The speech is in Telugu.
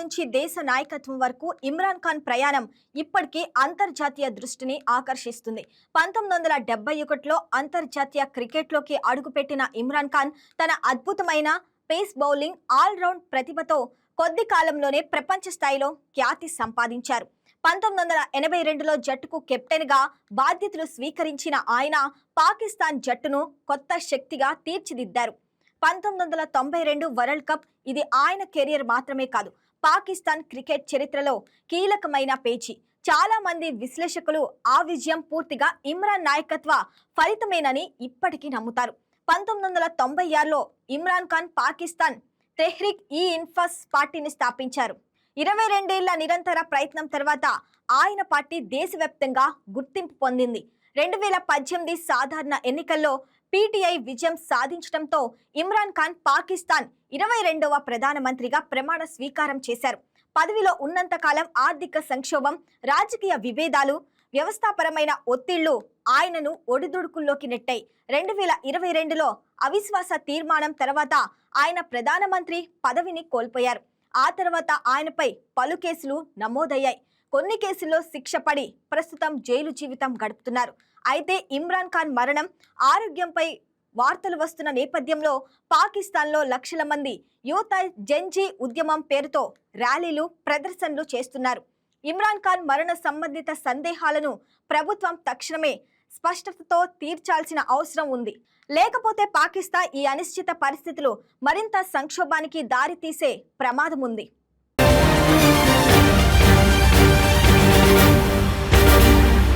నుంచి దేశ నాయకత్వం వరకు ఇమ్రాన్ ఖాన్ ప్రయాణం ఇప్పటికీ అంతర్జాతీయ దృష్టిని ఆకర్షిస్తుంది. పంతొమ్మిది వందల డెబ్బై ఒకటిలో అంతర్జాతీయ క్రికెట్లోకి అడుగుపెట్టిన ఇమ్రాన్ ఖాన్ తన అద్భుతమైన పేస్ బౌలింగ్ ఆల్రౌండ్ ప్రతిభతో కొద్ది కాలంలోనే ప్రపంచ స్థాయిలో ఖ్యాతి సంపాదించారు. పంతొమ్మిది వందల ఎనభై రెండులో జట్టుకు కెప్టెన్గా బాధ్యతలు స్వీకరించిన ఆయన పాకిస్తాన్ జట్టును కొత్త శక్తిగా తీర్చిదిద్దారు. పంతొమ్మిది వందల తొంభై రెండు వరల్డ్ కప్ ఇది ఆయన కెరియర్ మాత్రమే కాదు పాకిస్తాన్ క్రికెట్ చరిత్రలో కీలకమైన పేజీ చాలా మంది విశ్లేషకులు ఆ విజయం పూర్తిగా ఇమ్రాన్ నాయకత్వ ఫలితమేనని ఇప్పటికీ నమ్ముతారు. పంతొమ్మిది వందల తొంభై ఆరులో ఇమ్రాన్ ఖాన్ పాకిస్తాన్ తెహ్రిక్ ఈ ఇన్ఫస్ పార్టీని స్థాపించారు. ఇరవై రెండేళ్ళ నిరంతర ప్రయత్నం తర్వాత ఆయన పార్టీ దేశవ్యాప్తంగా గుర్తింపు పొందింది. రెండు వేల పద్దెనిమిది సాధారణ ఎన్నికల్లో పీటీఐ విజయం సాధించడంతో ఇమ్రాన్ ఖాన్ పాకిస్తాన్ ఇరవై రెండవ ప్రధానమంత్రిగా ప్రమాణ స్వీకారం చేశారు. పదవిలో ఉన్నంతకాలం ఆర్థిక సంక్షోభం రాజకీయ విభేదాలు వ్యవస్థాపరమైన ఒత్తిళ్ళు ఆయనను ఒడిదుడుకుల్లోకి నెట్టాయి. రెండు వేల ఇరవై రెండులో అవిశ్వాస తీర్మానం తర్వాత ఆయన ప్రధానమంత్రి పదవిని కోల్పోయారు. ఆ తర్వాత ఆయనపై పలు కేసులు నమోదయ్యాయి. కొన్ని కేసుల్లో శిక్ష పడి ప్రస్తుతం జైలు జీవితం గడుపుతున్నారు. అయితే ఇమ్రాన్ ఖాన్ మరణం ఆరోగ్యంపై వార్తలు వస్తున్న నేపథ్యంలో పాకిస్తాన్లో లక్షల మంది యువత జంజీ ఉద్యమం పేరుతో ర్యాలీలు ప్రదర్శనలు చేస్తున్నారు. ఇమ్రాన్ ఖాన్ మరణ సంబంధిత సందేహాలను ప్రభుత్వం తక్షణమే స్పష్టతతో తీర్చాల్సిన అవసరం ఉంది. లేకపోతే పాకిస్తాన్ ఈ అనిశ్చిత పరిస్థితులు మరింత సంక్షోభానికి దారితీసే ప్రమాదం ఉంది.